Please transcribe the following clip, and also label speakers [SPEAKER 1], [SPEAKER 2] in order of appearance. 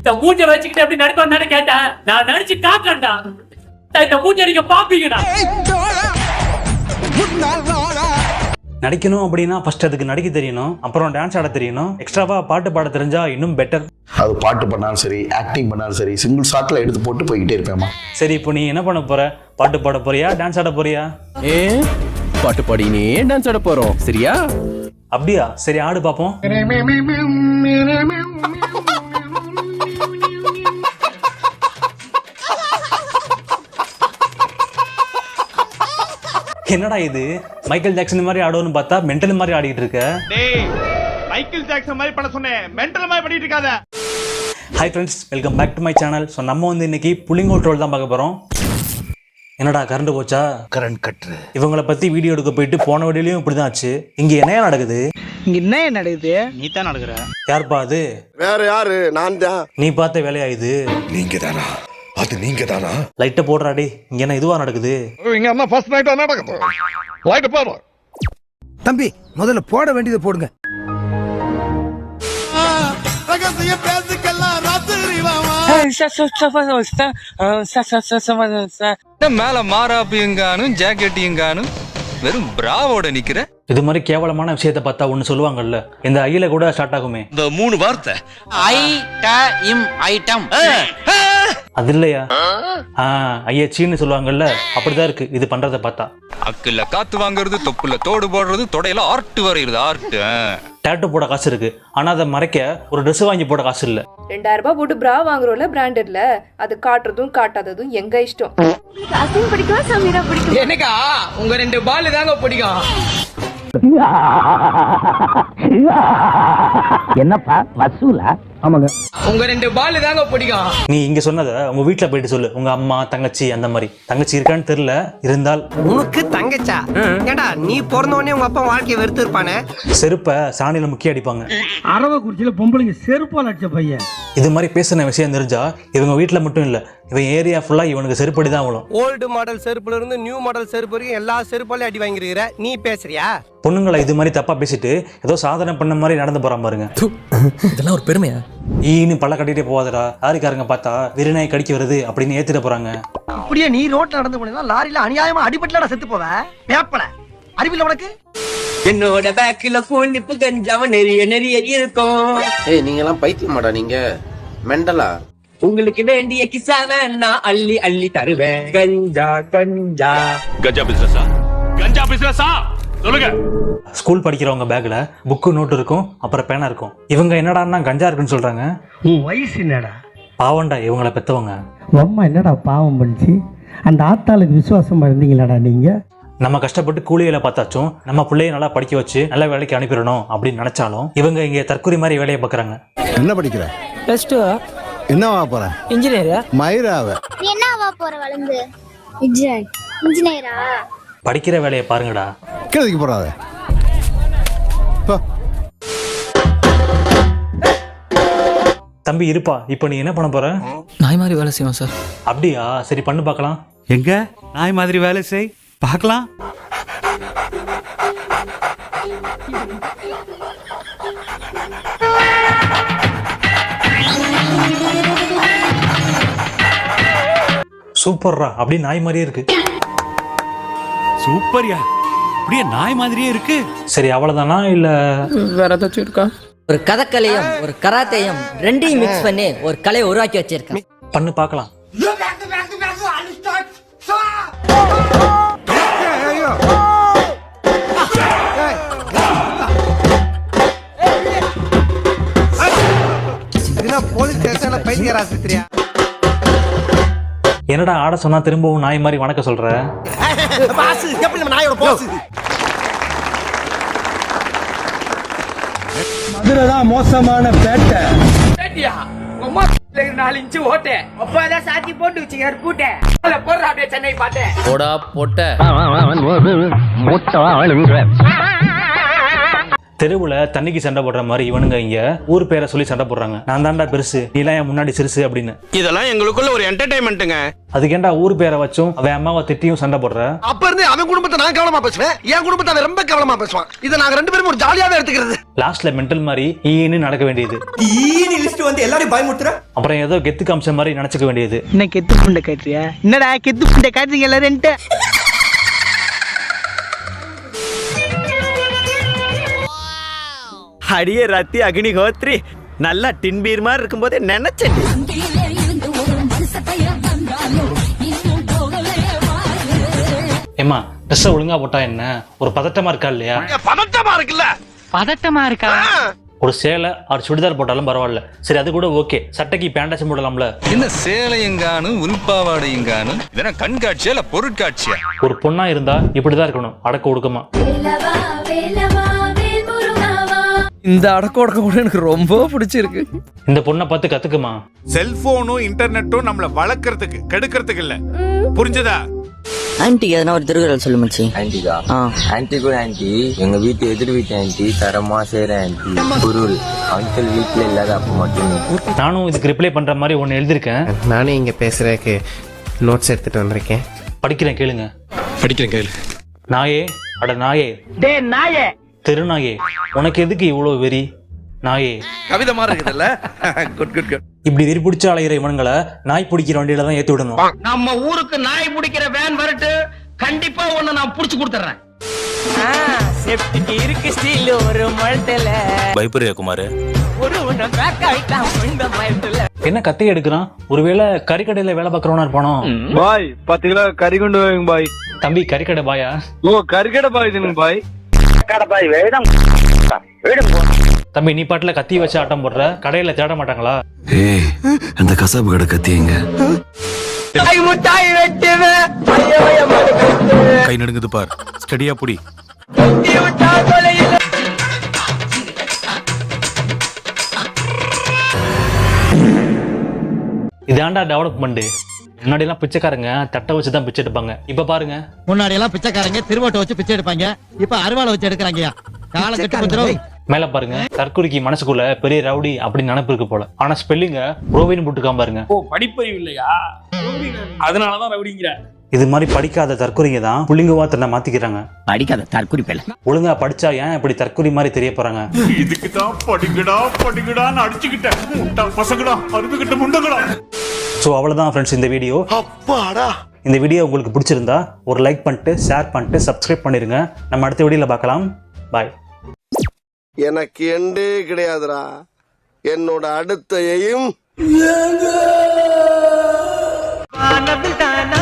[SPEAKER 1] இந்த மூஞ்ச வச்சுக்கிட்டு எப்படி நடிப்பான்னு கேட்டேன் நான் நடிச்சு காக்கண்டா இந்த மூஞ்ச நீங்க பாப்பீங்கடா.
[SPEAKER 2] நடிக்கணும் அப்படின்னா ஃபர்ஸ்ட் அதுக்கு நடிக்க தெரியணும் அப்புறம் டான்ஸ் ஆட தெரியணும் எக்ஸ்ட்ராவா பாட்டு பாட தெரிஞ்சா இன்னும் பெட்டர்
[SPEAKER 3] அது பாட்டு பண்ணாலும் சரி ஆக்டிங் பண்ணாலும் சரி சிங்கிள் ஷாட்டில் எடுத்து போட்டு போய்கிட்டே இருப்பேம்மா.
[SPEAKER 2] சரி இப்போ நீ என்ன பண்ண போற? பாட்டு பாட போறியா டான்ஸ் ஆட போறியா?
[SPEAKER 4] ஏ பாட்டு பாடினே டான்ஸ் ஆட போறோம்? சரியா?
[SPEAKER 2] அப்படியா? சரி ஆடு பாப்போம். என்னடா இது? மைக்கேல் ஜாக்சன் மாதிரி ஆடுவோன்னு பார்த்தா மென்டல் மாதிரி ஆடிட்டு இருக்க.
[SPEAKER 5] டேய் மைக்கேல் ஜாக்சன் மாதிரி பண்ண சொன்னேன் மென்டல் மாதிரி பண்ணிட்டு இருக்காத.
[SPEAKER 2] Hi friends welcome back to my channel so நம்ம வந்து இன்னைக்கு புள்ளிங்கோல் ட்ரோல் தான் பார்க்க போகிறோம் என்னடா கரண்ட் போச்சா?
[SPEAKER 3] கரண்ட் கட்டுரு.
[SPEAKER 2] இவங்கள பற்றி வீடியோ எடுக்க போயிட்டு போன வீடியோலையும் இப்படி தான் ஆச்சு. இங்கே என்னையா நடக்குது?
[SPEAKER 6] இங்க என்ன நடக்குது?
[SPEAKER 2] யார்ப்பா அது?
[SPEAKER 7] வேற யாரு? நான் தான்
[SPEAKER 2] நீ பார்த்த வேலையா இது?
[SPEAKER 7] நீங்க தானா அது நீங்க தானா
[SPEAKER 2] லைட்டை போடுறாடி. இங்கே என்ன இதுவா நடக்குது?
[SPEAKER 7] இங்க என்ன ஃபர்ஸ்ட் நைட் நடக்குது? லைட் பாரு
[SPEAKER 8] தம்பி முதல்ல போட வேண்டியதை போடுங்க.
[SPEAKER 7] ரகசிய பேசுக்கெல்லாம் ராத்திரி வாமா.
[SPEAKER 9] மேல மாறாப்பியங்கானும் ஜாக்கெட்டியங்கானும் வெறும் பிராவோட நிக்கிற.
[SPEAKER 2] இது மாதிரி கேவலமான விஷயத்தை பார்த்தா ஒன்று சொல்லுவாங்கல்ல. இந்த ஐயில கூட ஸ்டார்ட் ஆகுமே.
[SPEAKER 7] இந்த மூணு வார்த்தை.
[SPEAKER 6] ஐட்டம்.
[SPEAKER 2] அது இல்லையா? ஆ ஐயா சீன்னு சொல்லுவாங்கல்ல அப்படிதான் இருக்கு. இது பண்றதை பார்த்தா.
[SPEAKER 9] அக்குல காத்து வாங்குறது தொப்புல தோடு போடுறது தொடையில ஆர்ட் வரைகிறது ஆர்ட்
[SPEAKER 2] டேட்டு போட காசு இருக்கு. ஆனா அதை மறைக்க ஒரு Dress வாங்கி போட காசு இல்ல.
[SPEAKER 10] ரெண்டாயிரம் ரூபாய் போட்டு பிரா வாங்குறோம்ல பிராண்டட்ல அது காட்டுறதும் காட்டாததும் எங்க இஷ்டம்? அசின் பிடிக்கும் சமீரா பிடிக்கும்?
[SPEAKER 6] எனக்கா உங்க ரெண்டு பால் தாங்க பிடிக்கும்.
[SPEAKER 8] என்னப்பா வசூலா? ஆமாங்க.
[SPEAKER 6] உங்க ரெண்டு பால் தாங்க பிடிக்கும்.
[SPEAKER 2] நீ இங்க சொன்னதை உங்க வீட்ல போயிட்டு சொல்லு. உங்க அம்மா தங்கச்சி அந்த மாதிரி. தங்கச்சி இருக்கான்னு தெரியல. இருந்தால்.
[SPEAKER 8] உனக்கு தங்கச்சா? ஏண்டா நீ பிறந்த உடனே உங்க அப்பா வாழ்க்கைய வெறுத்து இருப்பானே?
[SPEAKER 2] செருப்பை சாணியில முக்கிய அடிப்பாங்க.
[SPEAKER 8] அரவக்குறிச்சியில பொம்பளைங்க செருப்பால் அடிச்ச பையன்.
[SPEAKER 2] இது மாதிரி பேசின விஷயம் தெரிஞ்சா இவங்க வீட்ல மட்டும் இல்ல இவன் ஏரியா ஃபுல்லா இவனுக்கு செருப்படி தான் விழும்.
[SPEAKER 8] ஓல்டு மாடல் செருப்புல இருந்து நியூ மாடல் செருப்பு வரைக்கும் எல்லா செருப்பாலையும் அடி வாங்கிருக்கிற நீ பேசுறியா?
[SPEAKER 2] பொண்ணுங்களை இது மாதிரி தப்பா பேசிட்டு ஏதோ சாதனை பண்ண மாதிரி நடந்து போறான் பாருங்க.
[SPEAKER 4] இதெல்லாம் ஒரு பெருமையா?
[SPEAKER 2] ஈன்னு பல்ல கட்டிட்டே போவாதடா லாரிக்காரங்க பார்த்தா விரிநாய் கடிக்க வருது அப்படின்னு ஏத்திட போறாங்க.
[SPEAKER 8] அப்படியே நீ ரோட்ல நடந்து போனா லாரியில அநியாயமா அடிபட்டுலடா செத்து போவ. வேப்பல. அறிவில்ல உனக்கு?
[SPEAKER 6] என்னோட பேக்கில கூண்டிப்பு கஞ்சாவ நெறிய நெறிய இருக்கும்.
[SPEAKER 4] ஏய் நீங்க எல்லாம் பைத்தியமாடா நீங்க. மெண்டலா?
[SPEAKER 6] உங்களுக்கு வேண்டிய கிசாவ நான் அள்ளி அள்ளி தருவேன். கஞ்சா கஞ்சா.
[SPEAKER 5] கஞ்சா பிசினஸா கஞ்சா பிசினஸா சொல்லுங்க.
[SPEAKER 2] ஸ்கூல் படிக்கிறவங்க பேக்ல புக்கு நோட்டு இருக்கும் அப்புறம் பேனா இருக்கும். இவங்க என்னடான்னா கஞ்சா இருக்குன்னு சொல்றாங்க.
[SPEAKER 8] உன் வயசு என்னடா?
[SPEAKER 2] பாவண்டா இவங்களை பெத்தவங்க.
[SPEAKER 8] அம்மா என்னடா பாவம் பண்ணுச்சு? அந்த ஆத்தாளுக்கு விசுவாசமா இருந்தீங்களாடா நீங்க?
[SPEAKER 2] நம்ம கஷ்டப்பட்டு கூலி வேலை பார்த்தாச்சும் நம்ம பிள்ளைய நல்லா படிக்க வச்சு நல்ல வேலைக்கு அனுப்பிடணும் அப்படின்னு நினைச்சாலும் இவங்க இங்க தற்கொலை மாதிரி வேலையை பார்க்கறாங்க.
[SPEAKER 7] என்ன படிக்கிற?
[SPEAKER 6] பிளஸ் டூ
[SPEAKER 7] என்னவா போற?
[SPEAKER 6] இன்ஜினியர்
[SPEAKER 7] மயிராவ
[SPEAKER 11] என்னவா போற வளர்ந்து இன்ஜினியர்
[SPEAKER 2] படிக்கிற வேலையை பாருங்கடா.
[SPEAKER 7] கிழக்கு போறாத.
[SPEAKER 2] தம்பி இருப்பா இப்போ நீ என்ன பண்ண போற?
[SPEAKER 4] நாய் மாதிரி வேலை செய்வோம் சார்.
[SPEAKER 2] அப்படியா? சரி பண்ணு பார்க்கலாம்.
[SPEAKER 12] எங்க? நாய் மாதிரி வேலை செய். பார்க்கலாம்.
[SPEAKER 2] சூப்பர்ரா அப்படி நாய் மாதிரியே இருக்கு.
[SPEAKER 12] சூப்பர்யா. அப்படியே நாய் மாதிரியே இருக்கு.
[SPEAKER 2] சரி அவ்வளவுதானா இல்ல?
[SPEAKER 6] வேற ஏதாச்சும் இருக்கா?
[SPEAKER 13] ஒரு கதக்கலையும் ஒரு கராத்தையும் ரெண்டையும் மிக்ஸ் பண்ணி ஒரு கலையை உருவாக்கி வச்சிருக்கேன்.
[SPEAKER 2] பண்ணு பார்க்கலாம்.
[SPEAKER 8] இதுனா போலீஸ் ஸ்டேஷன்ல பைத்தியர் ஆஸ்பத்திரியா
[SPEAKER 2] என்னடா ஆட சொன்னா திரும்பவும் நாய் மாதிரி வணக்கம் சொல்ற
[SPEAKER 8] பாஸ் எப்படி நம்ம நாயோட போஸ் மதுரை தான் மோசமான பேட்டை
[SPEAKER 6] நாலு இன்ச்சு ஓட்டே அப்பதான் சாத்தி போட்டு வச்சுக்க கூட்டே போடுற அப்படியே சென்னை பாட்டேன்
[SPEAKER 4] போடா போட்ட
[SPEAKER 2] தெருவுல தண்ணிக்கு சண்டை போடுற மாதிரி இவனுங்க இங்க ஊர் பேரை சொல்லி சண்டை போடுறாங்க. நான் தான்டா பெருசு நீலாம் என் முன்னாடி சிறுசு அப்படின்னு.
[SPEAKER 5] இதெல்லாம் எங்களுக்குள்ள ஒரு என்டர்டைன்மெண்ட்டுங்க
[SPEAKER 2] அதுக்கேண்டா ஊர் பேரை வச்சும் அவன் அம்மாவை திட்டியும் சண்டை போடுற?
[SPEAKER 8] அப்ப இருந்து அவன் குடும்பத்தை நான் கவனமா பேசுவேன் என் குடும்பத்தை அவன் ரொம்ப கவனமா பேசுவான். இதை நாங்க ரெண்டு பேரும் ஒரு ஜாலியாவே எடுத்துக்கிறது.
[SPEAKER 2] லாஸ்ட்ல மென்டல் மாதிரி ஈன்னு நடக்க வேண்டியது.
[SPEAKER 8] ஈனி லிஸ்ட் வந்து எல்லாரையும் பயமுறுத்துற?
[SPEAKER 2] அப்புறம் ஏதோ கெத்து காமிச்ச மாதிரி நினைச்சுக்க வேண்டியது.
[SPEAKER 6] என்ன கெத்து புண்டை காட்டுறியா? என்னடா கெத்து புண்டை காட்டுறீங்க எல்லாரும்
[SPEAKER 5] அடியே ரத்தி அக்னி ஹோத்ரி நல்லா டின்பீர் மாதிரி இருக்கும்போதே நினைச்சேன்
[SPEAKER 2] ஏமா ட்ரெஸ் ஒழுங்கா போட்டா என்ன? ஒரு பதட்டமா இருக்கா இல்லையா?
[SPEAKER 5] பதட்டமா இருக்குல்ல.
[SPEAKER 6] பதட்டமா இருக்கா?
[SPEAKER 2] ஒரு சேலை ஒரு சுடிதார் போட்டாலும் பரவாயில்ல. சரி அது கூட ஓகே. சட்டைக்கு பேண்டாச்சும் போடலாம்ல.
[SPEAKER 9] என்ன சேலையங்கானு உள்பாவாடையங்கானு இதெல்லாம் கண்காட்சியா இல்ல பொருட்காட்சியா?
[SPEAKER 2] ஒரு பொண்ணா இருந்தா இப்படிதான் இருக்கணும். அடக்க ஒடுக்கமா.
[SPEAKER 4] இந்த அடக்க உடக்க கூட எனக்கு ரொம்ப பிடிச்சிருக்கு.
[SPEAKER 2] இந்த பொண்ணை பார்த்து கத்துக்குமா?
[SPEAKER 5] செல்போனும் இன்டர்நெட்டும் நம்மள வளர்க்கறதுக்கு கெடுக்கிறதுக்கு இல்ல. புரிஞ்சதா?
[SPEAKER 13] ஆன்ட்டி எதனா ஒரு திருக்குறள் சொல்லு மச்சி.
[SPEAKER 6] ஆன்டிகா ஆன்டி கூட ஆன்டி எங்க வீட்டு எதிர் வீட்டு ஆன்டி தரமா செய்யற ஆன்டி குருள் அங்கிள் வீட்டுல இல்லாத அப்ப மட்டுமே.
[SPEAKER 2] நானும் இதுக்கு ரிப்ளை பண்ற மாதிரி ஒன்னு எழுதியிருக்கேன்.
[SPEAKER 6] நானே இங்க பேசுறதுக்கு நோட்ஸ் எடுத்துட்டு வந்திருக்கேன்.
[SPEAKER 2] படிக்கிறேன் கேளுங்க.
[SPEAKER 9] படிக்கிறேன் கேளு.
[SPEAKER 2] நாயே அட நாயே.
[SPEAKER 6] டே நாயே.
[SPEAKER 2] தெருநாயே உனக்கு எதுக்கு இவ்வளவு வெறி? நாயே.
[SPEAKER 5] கவிதை மாதிரி இருக்குதுல்ல? குட் குட் குட்
[SPEAKER 2] இப்படி வெறி பிடிச்ச அலைகிற இவனுங்களை நாய் பிடிக்கிற வண்டியில தான் ஏத்தி விடணும்.
[SPEAKER 6] நம்ம ஊருக்கு நாய் பிடிக்கிற வேன் வரட்டு கண்டிப்பா ஒண்ணு நான் புடிச்சு கொடுத்துறேன். செப்டிக்கு இருக்கு ஸ்டீல் ஒரு மழத்துல
[SPEAKER 12] பயப்படுறியா குமார்?
[SPEAKER 2] என்ன கத்தி எடுக்கிறான்? ஒருவேளை கறிக்கடையில வேலை பார்க்கறவனா இருப்பானோ?
[SPEAKER 5] பாய் பத்து கிலோ கறி கொண்டு வாங்க பாய்.
[SPEAKER 2] தம்பி கறிக்கடை பாயா?
[SPEAKER 5] ஓ கறிக்கடை பாய் இதுங்க பாய்.
[SPEAKER 2] தம்பி நீ பாட்டுல கத்தி வச்சு ஆட்டம் போடுற? கடையில தேட மாட்டாங்களா?
[SPEAKER 7] ஏய் அந்த கசாப்பு கடை
[SPEAKER 6] வெட்டுவேன்
[SPEAKER 12] கை நடுங்குது பார். ஸ்டடியா புடி.
[SPEAKER 2] இதாண்டா டெவலப்மெண்ட் முன்னாடி எல்லாம் பிச்சைக்காரங்க தட்டை வச்சு தான் பிச்சை எடுப்பாங்க. இப்ப பாருங்க.
[SPEAKER 8] முன்னாடி எல்லாம் பிச்சைக்காரங்க திருவட்டை வச்சு பிச்சை எடுப்பாங்க. இப்ப அருவாளை வச்சு எடுக்கிறாங்கயா கால கட்டு
[SPEAKER 2] மேல பாருங்க. தற்கொலைக்கு மனசுக்குள்ள பெரிய ரவுடி அப்படின்னு நினப்பு இருக்கு போல. ஆனா ஸ்பெல்லிங்க ப்ரோவின் போட்டுக்காம பாருங்க.
[SPEAKER 1] ஓ படிப்பறிவு இல்லையா? அதனாலதான் ரவுடிங்கிற.
[SPEAKER 2] இது மாதிரி படிக்காத தற்கொலைங்க தான் புள்ளிங்கவா தன்னை மாத்திக்கிறாங்க.
[SPEAKER 6] படிக்காத தற்குறி பேல
[SPEAKER 2] ஒழுங்கா படிச்சா ஏன் இப்படி தற்கொலை மாதிரி தெரிய போறாங்க?
[SPEAKER 5] இதுக்கு தான் படிக்கடா படிக்கடான்னு அடிச்சுக்கிட்டேன். பசங்கடா அருந்துகிட்ட முண்டங்கடா.
[SPEAKER 2] ஸோ அவ்வளவுதான் ஃப்ரெண்ட்ஸ் இந்த வீடியோ
[SPEAKER 3] அப்பாடா.
[SPEAKER 2] இந்த வீடியோ உங்களுக்கு பிடிச்சிருந்தா ஒரு லைக் பண்ணிட்டு ஷேர் பண்ணிட்டு சப்ஸ்கிரைப் பண்ணிருங்க. நம்ம அடுத்த வீடியோல பார்க்கலாம். பாய்
[SPEAKER 8] எனக்கு எண்டே கிடையாதுடா. என்னோட அடுத்த எய்ம்
[SPEAKER 6] தானா